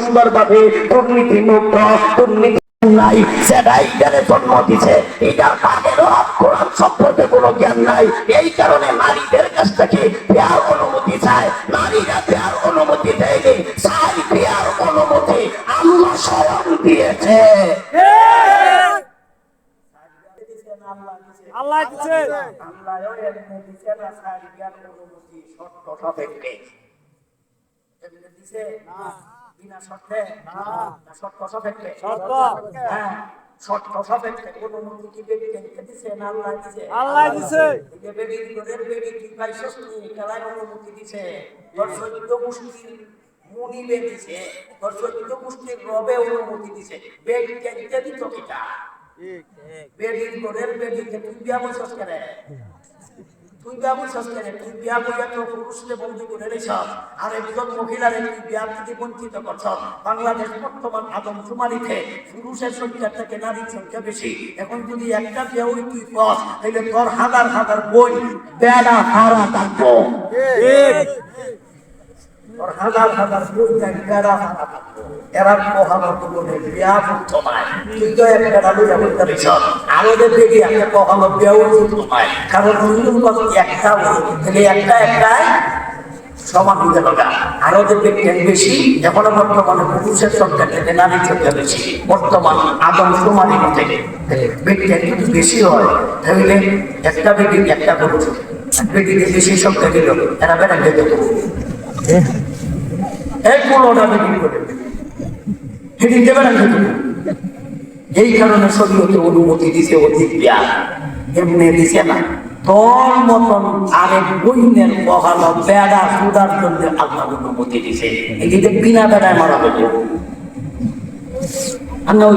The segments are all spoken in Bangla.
সুন্দরভাবে দুর্নীতি মুক্ত দুর্নীতি নাই। সেটা এইটারে জন্ম দিছে। এটার বাদেরও কোরআন সম্পর্কে কোনো জ্ঞান নাই। এই কারণে নারীদের কাছ থেকে বিয়ার অনুমতি চায় নারীরা বিয়ার অনুমতি দেয়নি। চাই বিয়ার অনুমতি। আল্লাহ স্বয়ং দিয়েছে। আল্লাহ দিছে আল্লাহও দিছে না চাই অনুমতি শর্ত সাপেক্ষে এমনি দিছে বিনা শর্তে না শর্ত সাপেক্ষে শর্ত। হ্যাঁ শর্ত সাপেক্ষে অনুমতি কি দিছে? না আল্লাহ দিছে। আল্লাহ দিছে। যে বেবি কি অনুমতি দিছে? মুনিবে দিছে। রবে অনুমতি দিছে। বেবি কেটে দিত কিটা? বেবি বেবিকে তুই বিয়া কেন তুই বিয়া বলছস কেন? তুই বিয়া বইয়া তোর পুরুষকে বন্ধু করে রেছ আর একজন মহিলারে তুই বিয়া থেকে বঞ্চিত করছ। বাংলাদেশ বর্তমান আদমশুমারিতে পুরুষের সংখ্যা থেকে নারীর সংখ্যা বেশি। এখন যদি একটা বিয়াও তুই কর তাহলে তোর হাজার হাজার বই বেড়া হারা থাকব। তোর হাজার এরা কখনো জীবনে বিয়া করতো না তুই তো এক বেড়া একটা কখনো বিয়াও করতো না কারণ হিন্দু কথা একটা তাহলে একটা একটা সমান পারবে আরও দেখবে জ্ঞান বেশি এখনও বর্তমানে পুরুষের সংখ্যা থেকে নারীর সংখ্যা বেশি বর্তমান আদম সমানি থেকে বিজ্ঞান যদি বেশি হয় তাহলে একটা বেটি একটা পুরুষ বেটিকে বেশি সংখ্যা দিল এরা বেড়া যেতে এক এই কারণে অনুমতি দিছে অধিক বিয়া এমনি দিছে না। তোর মতন আরেক বইনের মহান বেড়া সুদার জন্য আল্লাহ অনুমতি দিছে। এদিকে বিনা বেড়ায় মারা হতো আমি ওই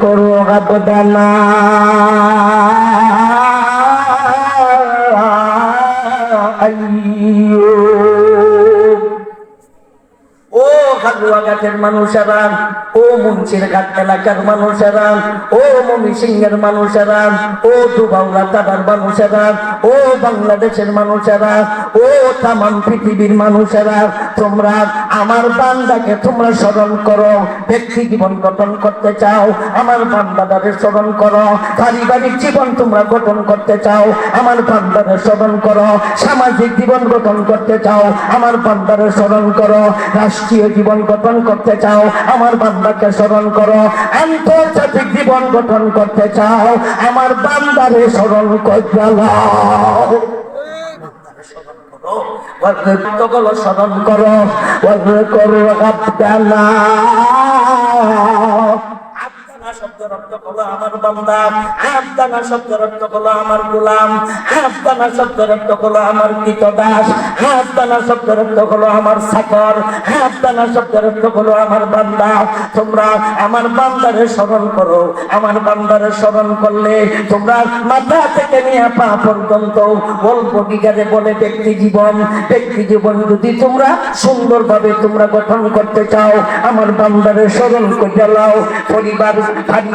করো গাবদানা ও মানুষেরা ও এলাকার মানুষেরা ও মানুষেরা ও দুবাউলা তাবার মানুষেরা ও বাংলাদেশের মানুষেরা ও তামাম পৃথিবীর মানুষেরা তোমরা আমার বান্দাকে তোমরা স্মরণ করো, ব্যক্তি জীবন গঠন করতে চাও, আমার বান্দাদের স্মরণ করো, পারিবারিক জীবন তোমরা গঠন করতে চাও, আমার বান্দাদের স্মরণ করো, সামাজিক জীবন গঠন করতে চাও, আমার বান্দাদের স্মরণ করো, রাষ্ট্রীয় জীবন গঠন করতে চাও, আমার বান্দাকে স্মরণ করো। আন্তর্জাতিক জীবন গঠন করতে চাও, আমার বান্দারে স্মরণ করতে স্মরণ করো। করো। স্মরণ করলে তোমরা মাথা থেকে নিয়ে পা পর্যন্ত অল্প বলে ব্যক্তি জীবন। ব্যক্তি জীবন যদি তোমরা সুন্দরভাবে তোমরা গঠন করতে চাও, আমার বান্দারে স্মরণ করে লাও। পরিবার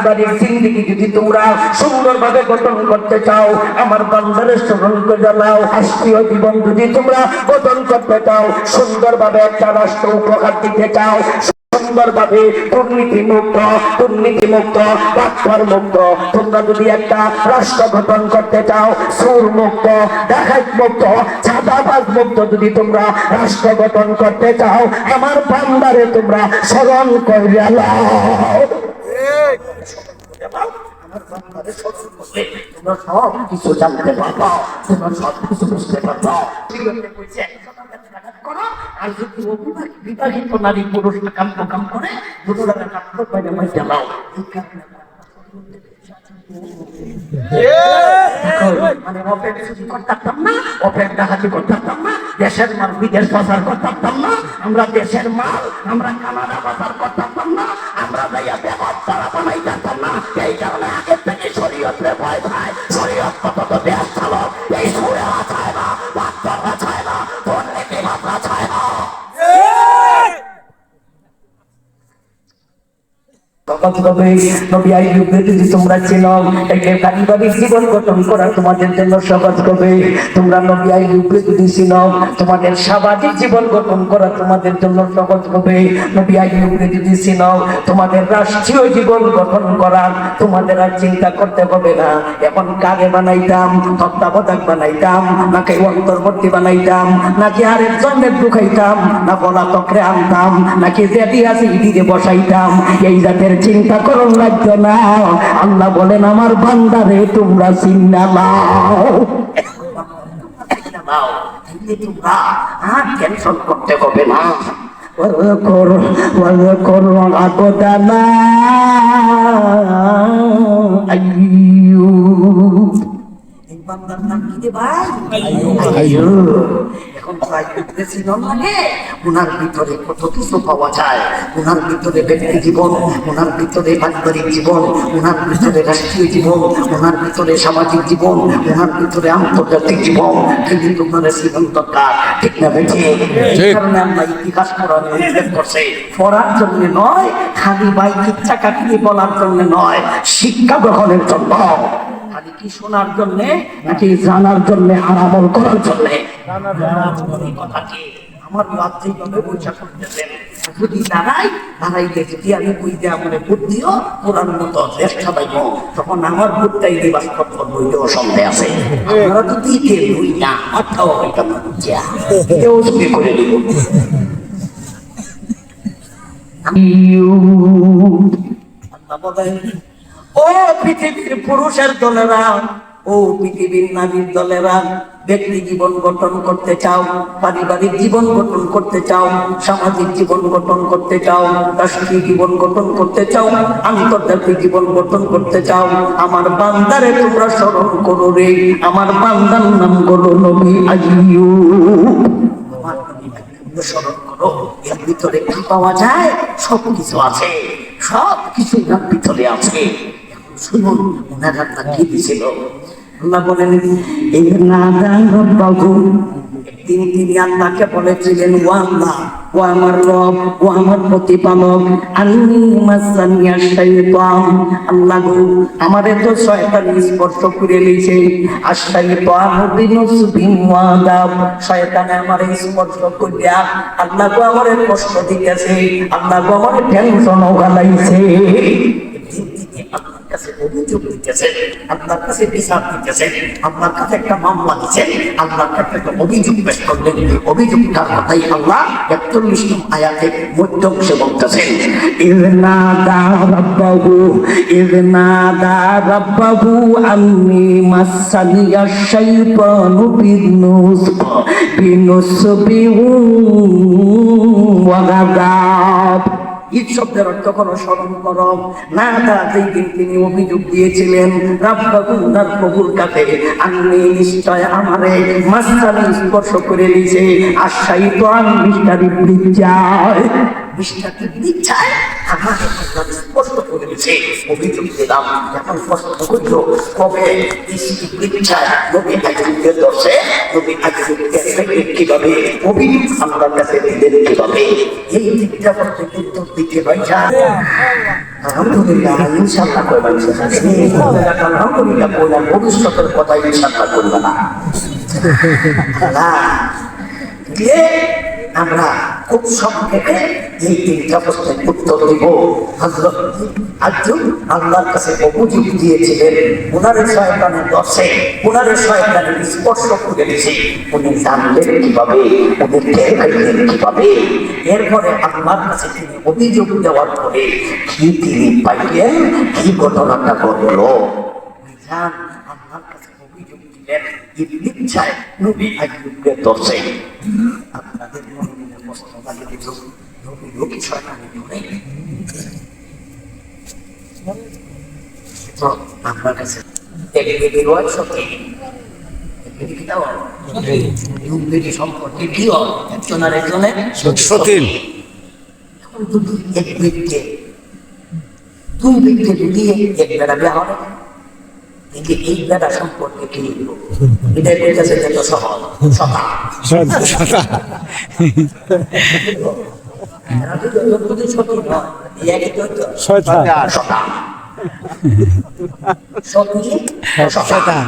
পারিবারিক জিন্দিগি যদি তোমরা সুন্দরভাবে গঠন করতে চাও, আমার বান্দারে স্মরণ লাও রাষ্ট্রীয় জীবন যদি তোমরা গঠন করতে চাও, সুন্দরভাবে একটা রাষ্ট্র উপহার দিতে চাও তোমরা রাষ্ট্র গঠন করতে চাও সুর মুক্ত মুক্ত মুক্ত যদি তোমরা রাষ্ট্র গঠন করতে চাও, আমার বান্দারে তোমরা স্মরণ করিয়া লাও আমার বান্দারে স্মরণ করলে তোমরা সব কিছু জানতে পারবা তোমরা সব কিছু বুঝতে পারবা। আর যদি বিবাহিত নারী পুরুষ কাম কাম করে দুটো টাকা কাম করে মাইজা নাও এই কারণে মানে অপেট ছুটি করতাম না অপেট ডাকাতি করতাম না দেশের মাল বিদেশ পাচার করতাম না আমরা দেশের মাল আমরা কানাডা পাচার করতাম না আমরা যাইয়া বেগত তারা বানাই যেতাম না এই কারণে আগের থেকে শরীয়তের ভয় ভাই শরীয়ত কত দেশ তখন তবে নবী আইয়ুবকে যদি তোমরা চেনো একে পারিবারিক জীবন গঠন করা তোমাদের জন্য সহজ হবে। তোমরা নবী আইয়ুবকে যদি চেনো তোমাদের সামাজিক জীবন গঠন করা তোমাদের জন্য সহজ হবে। নবী আইয়ুবকে যদি চেনো তোমাদের রাষ্ট্রীয় জীবন গঠন করা তোমাদের আর চিন্তা করতে হবে না। এখন কাকে বানাইতাম? তত্ত্বাবধায়ক বানাইতাম নাকি অন্তর্বর্তী বানাইতাম নাকি আরেক জন্মের ঢুকাইতাম, না বলা তকরে আনতাম নাকি যেটি আছে ইদিকে বসাইতাম। এই জাতের চিন্তা করুন লাগতো না আল্লাহ বলেন আমার বান্দারে তোমরা চিন্তা নাও। নাও তাইলে তোমরা আর টেনশন করতে হবে না মানে ওনার ভিতরে কত কিছু পাওয়া যায়। ওনার ভিতরে ব্যক্তি জীবন ওনার ভিতরে পারিবারিক জীবন ওনার ভিতরে রাষ্ট্রীয় জীবন ওনার ভিতরে সামাজিক জীবন ওনার ভিতরে আন্তর্জাতিক জীবন। কিন্তু তোমার জীবন দরকার ঠিক না এই কারণে আমরা ইতিহাস পড়ানো উল্লেখ করছে পড়ার জন্য নয় খালি বাইক ইচ্ছা কাকিয়ে বলার জন্য নয় শিক্ষা গ্রহণের জন্য। খালি কি শোনার জন্যে নাকি জানার জন্যে আর আমল করার জন্যে? আমার রাত্রি ভাবে বৈশাখ করতেছেন যদি দাঁড়াই দাঁড়াইতে যদি আমি বইতে আমার বুদ্ধিও কোরআন মতো চেষ্টা পাইব তখন আমার বুদ্ধটাই বাস্তব বইতেও সন্দেহ আছে। আপনারা তো দিতে বই না মাথাও হইতাম না বুঝিয়া করে দিব আল্লাহ বলেন, ও পৃথিবীর পুরুষের দলেরা, ও পৃথিবীর নারীর দলেরা, ব্যক্তি জীবন গঠন করতে চাও, পারিবারিক জীবন গঠন করতে চাও, সামাজিক জীবন গঠন করতে চাও, রাষ্ট্রীয় জীবন গঠন করতে চাও, আন্তর্জাতিক জীবন গঠন করতে চাও, আমার বান্দারে তোমরা স্মরণ করো রে, আমার বান্দার নাম করো নবী আইয়ুবকে স্মরণ করো, এর ভিতরে কি পাওয়া যায়? সব কিছু আছে সব কিছু ভিতরে আছে। শুনুন ওনার আল্লাহ কি দিছিল? আল্লাহ বলেন এই নাদান রব্বাহু একদিন তিনি আল্লাহকে বলেছিলেন ও আল্লাহ ও আমার রব ও আমার প্রতিপালক আন্নি মাসানিয়া শাইতান আল্লাহ গো আমারে তো শয়তান স্পর্শ করে লইছে আর শাইতান বিনুসবিন ওয়াদাব শয়তানে আমারে স্পর্শ করিয়া আল্লাহ গো আমারে কষ্ট দিতেছে আল্লাহ গো আমারে টেনশন গালাইছে। একদিন তিনি আল্লাহর কাছে অভিযোগ দিতেছে আল্লাহর কাছে বিচার দিতেছে আল্লাহর কাছে একটা মামলা আল্লাহর কাছে একটা অভিযোগ পেশ করলেন। অভিযোগটার কথাই আল্লাহ একচল্লিশ আয়াতে মধ্য অংশে বলতেছেন গাদাব ঈদ শব্দের অর্থ করো স্মরণ করো না তা যেই দিন তিনি অভিযোগ দিয়েছিলেন রাব্বাকুন্দার প্রভুর কাছে আমি নিশ্চয় আমারে মাস্টারি স্পর্শ করে দিয়েছে আশাই তো আমি মিস্টারি যায় দিচ্ছায় আমার আল্লাহ স্পষ্ট করে দিয়েছে। অভিযোগ দিলাম এখন স্পষ্ট করল? কবে ইচ্ছায় নবী আজকে দর্শে নবী আজকে কীভাবে? অভিযোগ আল্লাহর কাছে দিলেন কীভাবে? এই দিকটা করতে কিন্তু দিকে ভাইছা আলহামদুলিল্লাহ, ইনশাআল্লাহ করে ভাইছা আলহামদুলিল্লাহ বললাম ভবিষ্যতের কথা ইনশাআল্লাহ করবে না। না দিয়ে আমরা খুব সংক্ষেপে এই তিনটা প্রশ্নের উত্তর দিব। হজরত আর্জুন আল্লাহর কাছে অভিযোগ দিয়েছিলেন ওনারে শয়তানের দশে ওনারে শয়তানের স্পর্শ করে দিয়েছে উনি জানলেন কীভাবে, উনি টের পাইলেন কীভাবে। এরপরে আল্লাহর কাছে তিনি অভিযোগ দেওয়ার পরে কি তিনি পাইলেন, কি ঘটনাটা ঘটলো আল্লাহর কাছে অভিযোগ দিলেন ইচ্ছায় নবী আইয়ুবকে দশে আপনাদের প্রশ্ন নবী লোক শয়তানি ধরে তো আপনার কাছে একদিকে রয় সত্যি একদিকে কি দাও দুই সম্পর্কে কি হয় একজন আর একজনের সতীন। এখন যদি এক ব্যক্তি দুই ব্যক্তি যদি এক বেড়া বিয়া হবে কিন্তু এই বেড়া সম্পর্কে কি লিখব এটাই যে তো সহজ সতা সতী। শয়তান।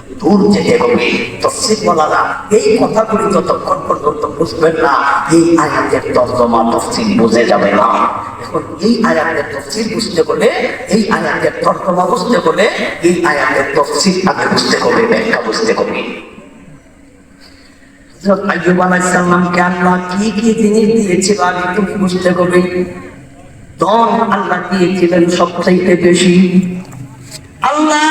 দূর যেতে হবে তফসির বলারা এই কথাগুলি যতক্ষণ পর্যন্ত বুঝবেন না, এই আয়াতের তর্জমা তফসির বুঝে যাবে না। এই আয়াতের বুঝতে হলে এই আয়াতের তর্জমা বুঝতে হলে এই আয়াতের আগে বুঝতে হবে, ব্যাখ্যা বুঝতে হবে। আল্লাহ দিয়েছিলেন সবচাইতে বেশি। আল্লাহ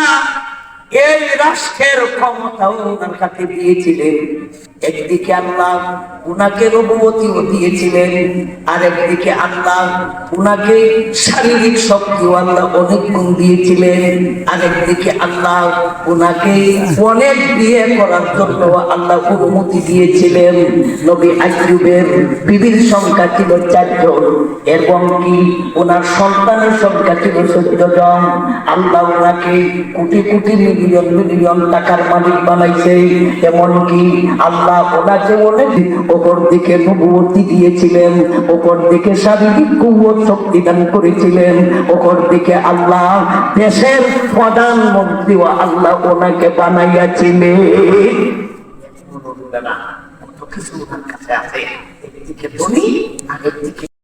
এই রাষ্ট্রের ক্ষমতাও ওনার কাছে দিয়েছিলেন। একদিকে আল্লাহ উনাকে রঘুবতীও দিয়েছিলেন আর একদিকে আল্লাহ উনাকে শারীরিক শক্তিও আল্লাহ অনেক গুণ দিয়েছিলেন আর একদিকে আল্লাহ উনাকে অনেক বিয়ে করার জন্য আল্লাহ অনুমতি দিয়েছিলেন। নবী আইয়ুবের বিবির সংখ্যা ছিল চারজন, এবং কি ওনার সন্তানের সংখ্যা ছিল চোদ্দ জন আল্লাহ ওনাকে কোটি কোটি মিলিয়ন মিলিয়ন টাকার মালিক বানাইছে, এমনকি আল্লাহ ওনাকে অনেক ওপর দিকে নবুয়তি দিয়েছিলেন, ওপর দিকে শারীরিক কুয়ত শক্তি দান করেছিলেন, ওপর দিকে আল্লাহ দেশের প্রধানমন্ত্রীও আল্লাহ ওনাকে বানাইয়াছিলেন। কিছু ওনার কাছে আছে। একদিকে ধনী আর একদিকে